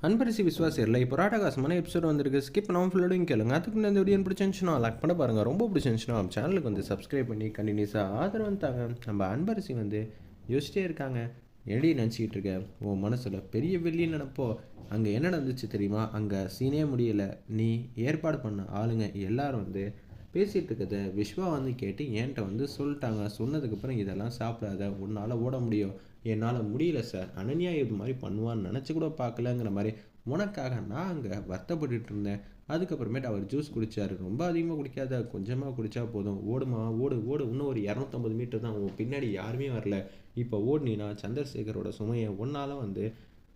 அன்பரிசி விஸ்வாசியரில் இப்போ ராட்டகாசமான எபிசோட் வந்திருக்கு. ஸ்கிப் பண்ணாமல் ஃபுல்லோடையும் கேளுங்க. அதுக்கு இந்த வீடியோ பிடிச்சிருந்துச்சுன்னா லைக் பண்ண பாருங்கள் ரொம்ப பிடிச்சிருந்துச்சுன்னா நம்ம சேனலுக்கு வந்து சப்ஸ்கிரைப் பண்ணி கண்டினியூஸாக ஆதரவு தாங்க. நம்ம அன்பரிசி வந்து யோசிச்சிட்டே இருக்காங்க. எடி நினச்சிக்கிட்டு இருக்க? உன் மனசில் பெரிய வெளியே நினப்போ? அங்கே என்ன நடந்துச்சு தெரியுமா? அங்கே சீனே முடியலை. நீ ஏற்பாடு பண்ண ஆளுங்க எல்லாரும் வந்து பேசிகிட்டு இருக்கிறத விஸ்வா வந்து கேட்டு என்கிட்ட வந்து சொல்லிட்டாங்க. சொன்னதுக்கப்புறம் இதெல்லாம் சாப்பிடாத உன்னால் ஓட முடியும். என்னால் முடியல சார். அனன்யா இது மாதிரி பண்ணுவான்னு நினச்சி கூட பார்க்கலங்கிற மாதிரி உனக்காக நான் அங்கே வருத்தப்பட்டுட்டு இருந்தேன். அதுக்கப்புறமேட்டு அவர் ஜூஸ் குடித்தார் ரொம்ப அதிகமாக குடிக்காத கொஞ்சமாக குடித்தா போதும். ஓடுமா? ஓடு ஓடு. இன்னும் ஒரு இரநூத்தம்பது மீட்டர் தான். உன் பின்னாடி யாருமே வரல. இப்போ ஓடுனீனா சந்திரசேகரோட சுமையை ஒன்றால் வந்து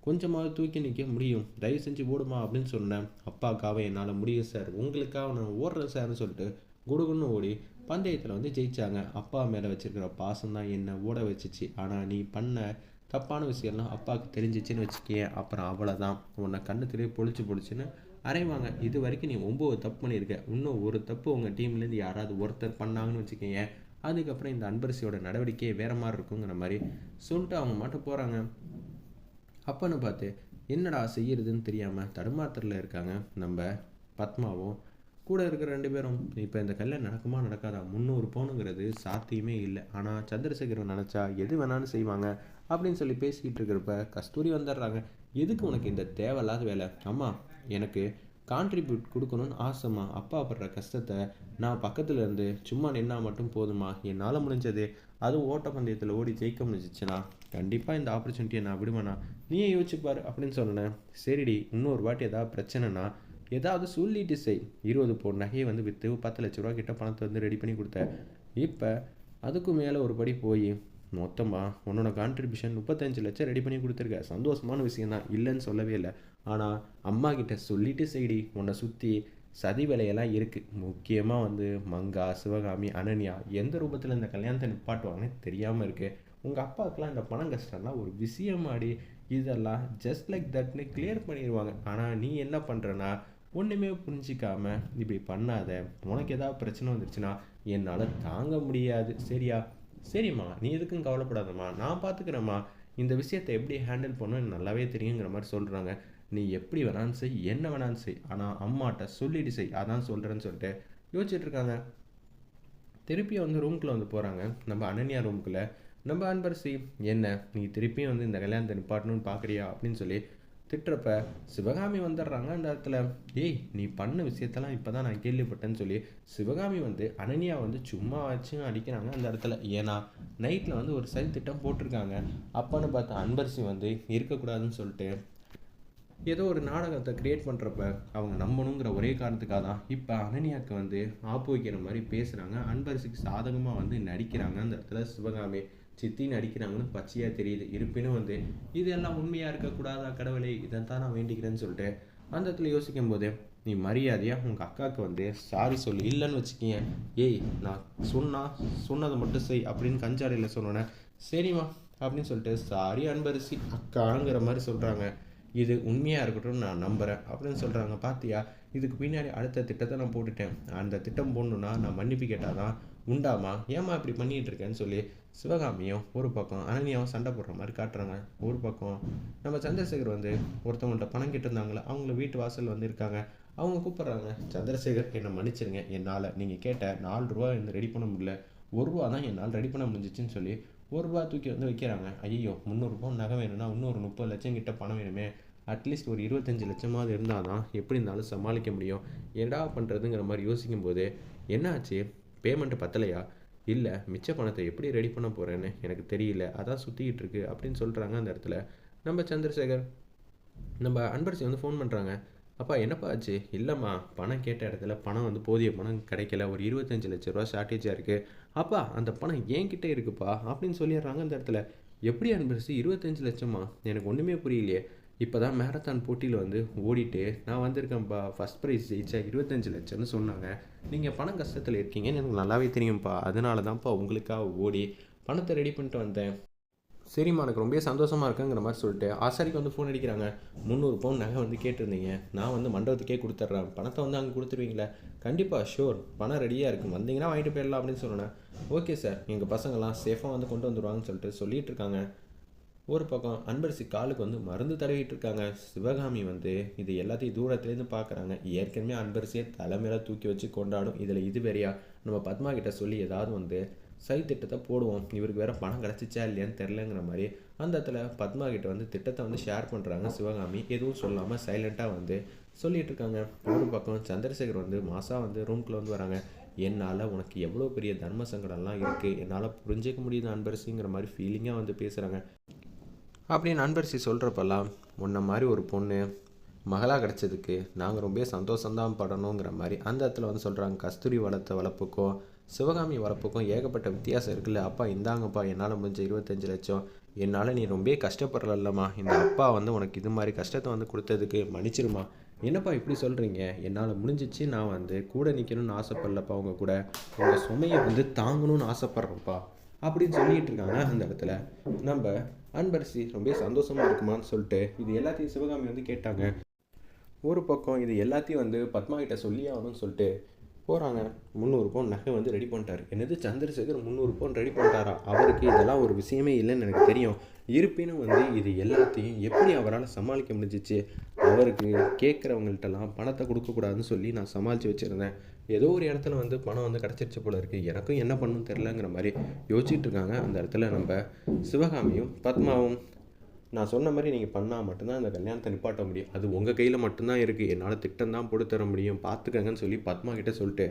கொஞ்சமாக தூக்கி நிற்க முடியும். தயவு செஞ்சு ஓடுமா அப்படின்னு சொன்னேன். அப்பாக்காக என்னால் முடியும் சார். உங்களுக்காக நான் ஓடுறேன் சார்னு சொல்லிட்டு குடுகுன்னு ஓடி பந்தயத்தில் வந்து ஜெயிச்சாங்க. அப்பா மேலே வச்சுருக்கிற பாசம் தான் என்னை ஓட வச்சிச்சு. ஆனால் நீ பண்ண தப்பான விஷயம்லாம் அப்பாவுக்கு தெரிஞ்சிச்சின்னு வச்சுக்கேன். அப்புறம் அவ்வளோதான் உன்னை கண்ணு பொழிச்சு பொழிச்சுன்னு அரைவாங்க இது வரைக்கும் நீ ஒம்பது தப்பு பண்ணியிருக்க. இன்னும் ஒரு தப்பு உங்கள் டீம்லேருந்து யாராவது ஒருத்தர் பண்ணாங்கன்னு வச்சுக்கோங்க அதுக்கப்புறம் இந்த அன்பரசியோட நடவடிக்கையே வேறு மாதிரி இருக்குங்கிற மாதிரி சொல்லிட்டு அவங்க மட்டும் போகிறாங்க அப்பன்னு பார்த்து என்னடா செய்யறதுன்னு தெரியாமல் தடுமாற்றத்தில் இருக்காங்க நம்ம பத்மாவும் கூட இருக்கிற ரெண்டு பேரும் இப்போ இந்த கல்யாணம் நடக்குமா நடக்காதா? முந்நூறு பவுனுங்கிறது சாத்தியமே இல்லை. ஆனால் சந்திரசேகரன் நினச்சா எது வேணாலும் செய்வாங்க அப்படின்னு சொல்லி பேசிக்கிட்டு இருக்கிறப்ப கஸ்தூரி வந்துடுறாங்க. எதுக்கு உனக்கு இந்த தேவையில்லாத வேலை? அம்மா எனக்கு கான்ட்ரிபியூட் கொடுக்கணும்னு ஆசைம்மா. அப்பா படுற கஷ்டத்தை நான் பக்கத்தில் இருந்து சும்மா நின்னா மட்டும் போதுமா என்னால் முடிஞ்சது. அதுவும் ஓட்டப்பந்தயத்தில் ஓடி ஜெயிக்க முடிஞ்சிச்சுன்னா கண்டிப்பாக இந்த ஆப்பர்ச்சுனிட்டியை நான் விடுவேண்ணா. நீயே யோசிச்சுப்பார் அப்படின்னு சொன்னேன் சரிடி இன்னொரு வாட்டி ஏதாவது பிரச்சனைனா ஏதாவது சொல்லிட்டு செய். இருபது பவுன் நகையை வந்து விற்று பத்து லட்ச ரூபா கிட்ட பணத்தை வந்து ரெடி பண்ணி கொடுத்தேன். இப்போ அதுக்கும் மேலே ஒரு படி போய் மொத்தமாக உன்னோட கான்ட்ரிபியூஷன் முப்பத்தஞ்சு லட்சம் ரெடி பண்ணி கொடுத்துருக்க. சந்தோஷமான விஷயம் தான். இல்லைன்னு சொல்லவே இல்லை. ஆனால் அம்மா கிட்ட சொல்லிட்டு செய்டி. உன்னை சுற்றி சதி வேலையெல்லாம் இருக்குது முக்கியமாக வந்து மங்கா சிவகாமி அனன்யா எந்த ரூபத்தில் இந்த கல்யாணத்தை நிப்பாட்டுவாங்கன்னு தெரியாமல் இருக்குது உங்கள் அப்பாவுக்கெலாம் இந்த பணம் கஷ்டம்லாம் ஒரு விஷயமாடி. இதெல்லாம் ஜஸ்ட் லைக் தட்னு கிளியர் பண்ணிடுவாங்க ஆனால் நீ என்ன பண்ணுறனா ஒன்றுமே புரிஞ்சிக்காம இப்படி பண்ணாத உனக்கு ஏதாவது பிரச்சனை வந்துருச்சுன்னா என்னால் தாங்க முடியாது. சரியா? சரிம்மா நீ எதுக்கும் கவலைப்படாதம்மா. நான் பார்த்துக்கிறேம்மா இந்த விஷயத்தை எப்படி ஹேண்டில் பண்ணணும் நல்லாவே தெரியுங்கிற மாதிரி சொல்கிறாங்க நீ எப்படி வேணாலும் செய் என்ன வேணாலும் செய். ஆனால் அம்மாட்ட சொல்லிட்டு செய். அதான் சொல்கிறேன்னு சொல்லிட்டு யோசிச்சுட்டு இருக்காங்க. திருப்பி வந்து ரூம்குள்ளே வந்து போகிறாங்க நம்ம அனன்யா ரூம்குள்ளே நம்ம அன்பரசி என்ன? நீ திருப்பியும் வந்து இந்த கல்யாணத்தை நிப்பாட்டணும்னு பார்க்குறியா அப்படின்னு சொல்லி திட்டுறப்ப சிவகாமி வந்துடுறாங்க அந்த இடத்துல. ஏய் நீ பண்ண விஷயத்தெல்லாம் இப்போ தான் நான் கேள்விப்பட்டேன்னு சொல்லி சிவகாமி வந்து அனன்யா வந்து சும்மா வச்சு அடிக்கிறாங்க அந்த இடத்துல. ஏன்னா நைட்டில் வந்து ஒரு சரி திட்டம் போட்டிருக்காங்க. அப்போன்னு பார்த்த அன்பரசி வந்து இருக்கக்கூடாதுன்னு சொல்லிட்டு ஏதோ ஒரு நாடகத்தை க்ரியேட் பண்ணுறப்ப அவங்க நம்பணுங்கிற ஒரே காரணத்துக்காக தான் இப்போ அனன்யாவுக்கு வந்து ஆப்பு வைக்கிற மாதிரி பேசுகிறாங்க அன்பரசிக்கு சாதகமாக வந்து நடிக்கிறாங்க அந்த இடத்துல சிவகாமி. சித்தின்னு நடிக்கிறாங்கன்னு பச்சையாக தெரியுது. இருப்பினும் வந்து இது எல்லாம் உண்மையாக இருக்கக்கூடாதா கடவுளே? இதை தான் நான் வேண்டிக்கிறேன்னு சொல்லிட்டு அந்த இடத்துல யோசிக்கும் போது நீ மரியாதையாக உங்கள் அக்காவுக்கு வந்து சாரி சொல்லு. இல்லைன்னு வச்சுக்கிங்க ஏய் நான் சொன்னா சொன்னதை மட்டும் செய் அப்படின்னு கஞ்சாடையில் சொன்னோன்னே சரிம்மா அப்படின்னு சொல்லிட்டு சாரி அன்பரிசி அக்காங்கிற மாதிரி சொல்கிறாங்க இது உண்மையாக இருக்கட்டும் நான் நம்புகிறேன் அப்படின்னு சொல்கிறாங்க பார்த்தியா இதுக்கு பின்னாடி அடுத்த திட்டத்தை நான் போட்டுட்டேன். அந்த திட்டம் போடணுன்னா நான் மன்னிப்பு கேட்டால் தான் உண்டாமா? ஏமா இப்படி பண்ணிகிட்டு இருக்கேன்னு சொல்லி சிவகாமியும் ஒரு பக்கம் அனன்யாவும் சண்டை போடுற மாதிரி காட்டுறாங்க. ஒரு பக்கம் நம்ம சந்திரசேகர் வந்து ஒருத்தவங்கள்ட்ட பணம் கேட்டிருந்தாங்களே? அவங்கள வீட்டு வாசல் வந்து இருக்காங்க. அவங்க கூப்பிட்றாங்க சந்திரசேகர் என்னை மன்னிச்சிருங்க. என்னால் நீங்கள் கேட்ட நாலு ரூபா இந்த ரெடி பண்ண முடியல. ஒரு ரூபா தான் என்னால் ரெடி பண்ண முடிஞ்சிச்சின்னு சொல்லி ஒரு ரூபா தூக்கி வந்து வைக்கிறாங்க. ஐயோ முந்நூறுபா நகை வேணும்னா இன்னொரு முப்பது லட்சம் கிட்ட பணம் வேணுமே. அட்லீஸ்ட் ஒரு இருபத்தஞ்சி லட்சமாவது இருந்தால் தான் எப்படி இருந்தாலும் சமாளிக்க முடியும். என்னடா பண்ணுறதுங்கிற மாதிரி யோசிக்கும்போது என்னாச்சு? பேமெண்ட்டு பத்தலையா? இல்லை மிச்ச பணத்தை எப்படி ரெடி பண்ண போகிறேன்னு எனக்கு தெரியல. அதான் சுற்றிக்கிட்டு இருக்கு அப்படின்னு சொல்கிறாங்க அந்த இடத்துல. நம்ம சந்திரசேகர். நம்ம அன்பரசி வந்து ஃபோன் பண்ணுறாங்க அப்பா என்னப்பா ஆச்சு? இல்லைம்மா பணம் கேட்ட இடத்துல பணம் வந்து போதிய பணம் கிடைக்கல. ஒரு இருபத்தஞ்சு லட்ச ரூபா ஷார்ட்டேஜாக இருக்குது அப்பா அந்த பணம் என்கிட்ட இருக்குப்பா அப்படின்னு சொல்லிடுறாங்க அந்த இடத்துல. எப்படி அன்பரசி இருபத்தஞ்சு லட்சமா? எனக்கு ஒன்றுமே புரியலையே. இப்போ தான் மேரத்தான் போட்டியில் வந்து ஓடிட்டு நான் வந்திருக்கேன்ப்பா ஃபஸ்ட் ப்ரைஸ் ஜெயிச்சா இருபத்தஞ்சி லட்சம்னு சொன்னாங்க. நீங்கள் பணம் கஷ்டத்தில் இருக்கீங்கன்னு எனக்கு நல்லாவே தெரியும்ப்பா அதனால தான்ப்பா உங்களுக்காக ஓடி பணத்தை ரெடி பண்ணிட்டு வந்தேன். சரிம்மா எனக்கு ரொம்ப சந்தோஷமாக இருக்குங்கிற மாதிரி சொல்லிட்டு ஆசாரிக்கு வந்து ஃபோன் அடிக்கிறாங்க. முந்நூறு பவுன் நகை வந்து கேட்டிருந்தீங்க. நான் வந்து மண்டபத்துக்கே கொடுத்துட்றேன். பணத்தை வந்து அங்கே கொடுத்துருவீங்களே? கண்டிப்பாக ஷோர் பணம் ரெடியாக இருக்கும் வந்தீங்கன்னா வாங்கிட்டு போயிடலாம் அப்படின்னு சொன்னேன். ஓகே சார் எங்கள் பசங்களாம் சேஃபாக வந்து கொண்டு வந்துடுவாங்கன்னு சொல்லிட்டு சொல்லிட்டு இருக்காங்க. ஒரு பக்கம் அன்பரசி காலுக்கு வந்து மருந்து தடவிட்டு இருக்காங்க. சிவகாமி வந்து இது எல்லாத்தையும் தூரத்துலேருந்து பார்க்குறாங்க ஏற்கனவே அன்பரசியை தலைமையில தூக்கி வச்சு கொண்டாடும். இதில் இது வேறையா? நம்ம பத்மா கிட்ட சொல்லி ஏதாவது வந்து சை திட்டத்தை போடுவோம். இவருக்கு வேற பணம் கிடச்சிச்சா இல்லையான்னு தெரிலங்கிற மாதிரி அந்த இடத்துல பத்மா கிட்ட வந்து திட்டத்தை வந்து ஷேர் பண்ணுறாங்க சிவகாமி. எதுவும் சொல்லாமல் சைலண்ட்டாக வந்து சொல்லிட்டு இருக்காங்க. ஒரு பக்கம் சந்திரசேகர் வந்து மாசா வந்து ரூம்குள்ளே வந்து வராங்க. என்னால் உனக்கு எவ்வளோ பெரிய தர்ம சங்கடம்லாம் இருக்குது என்னால் புரிஞ்சிக்க முடியுது அன்பரசிங்கிற மாதிரி ஃபீலிங்காக வந்து பேசுகிறாங்க அப்படின்னு அன்பரசி சொல்கிறப்பெல்லாம் உன்ன மாதிரி ஒரு பொண்ணு மகளாக கிடச்சதுக்கு நாங்கள் ரொம்ப சந்தோஷம்தான் படணுங்கிற மாதிரி அந்த இடத்துல வந்து சொல்கிறாங்க கஸ்தூரி வளர்த்த வளர்ப்புக்கும் சிவகாமி வளர்ப்புக்கும் ஏகப்பட்ட வித்தியாசம் இருக்குல்ல. அப்பா இந்தாங்கப்பா என்னால் முடிஞ்ச இருபத்தஞ்சு லட்சம். என்னால் நீ ரொம்ப கஷ்டப்படலம்மா. இந்த அப்பா வந்து உனக்கு இது மாதிரி கஷ்டத்தை வந்து கொடுத்ததுக்கு மன்னிச்சிருமா என்னப்பா இப்படி சொல்கிறீங்க என்னால் முடிஞ்சிச்சு. நான் வந்து கூட நிற்கணும்னு ஆசைப்படலப்பா உங்கள் கூட. உங்கள் சுமையை வந்து தாங்கணும்னு ஆசைப்பட்றேன்ப்பா. அப்படின்னு சொல்லிகிட்டு இருக்காங்க அந்த இடத்துல. நம்ம அன்பரசி ரொம்ப சந்தோஷமாக இருக்குமான்னு சொல்லிட்டு இது எல்லாத்தையும் சிவகாமி வந்து கேட்டாங்க. ஒரு பக்கம் இது எல்லாத்தையும் வந்து பத்மா கிட்ட சொல்லி ஆகணும்னு சொல்லிட்டு போகிறாங்க முந்நூறு பவுன் நகை வந்து ரெடி பண்ணிட்டார். என்னது சந்திரசேகர் முந்நூறு பவுன் ரெடி பண்ணிட்டாரா? அவருக்கு இதெல்லாம் ஒரு விஷயமே இல்லைன்னு எனக்கு தெரியும். இருப்பினும் வந்து இது எல்லாத்தையும் எப்படி அவரால் சமாளிக்க முடிஞ்சிச்சு? அவருக்கு கேட்குறவங்கள்ட்டலாம் பணத்தை கொடுக்கக்கூடாதுன்னு சொல்லி நான் சமாளித்து வச்சுருந்தேன். ஏதோ ஒரு இடத்துல வந்து பணம் வந்து கிடச்சிருச்சு போல இருக்குது எனக்கும் என்ன பண்ணணும் தெரிலங்கிற மாதிரி யோசிச்சுட்டு இருக்காங்க. அந்த இடத்துல நம்ம சிவகாமியும் பத்மாவும். நான் சொன்ன மாதிரி நீங்கள் பண்ணால் மட்டும்தான் அந்த கல்யாணத்தை நிப்பாட்ட முடியும். அது உங்கள் கையில் மட்டும்தான் இருக்குது என்னால் திட்டம் தான் போட்டு தர முடியும். பார்த்துக்கங்கன்னு சொல்லி பத்மா கிட்டே சொல்லிட்டு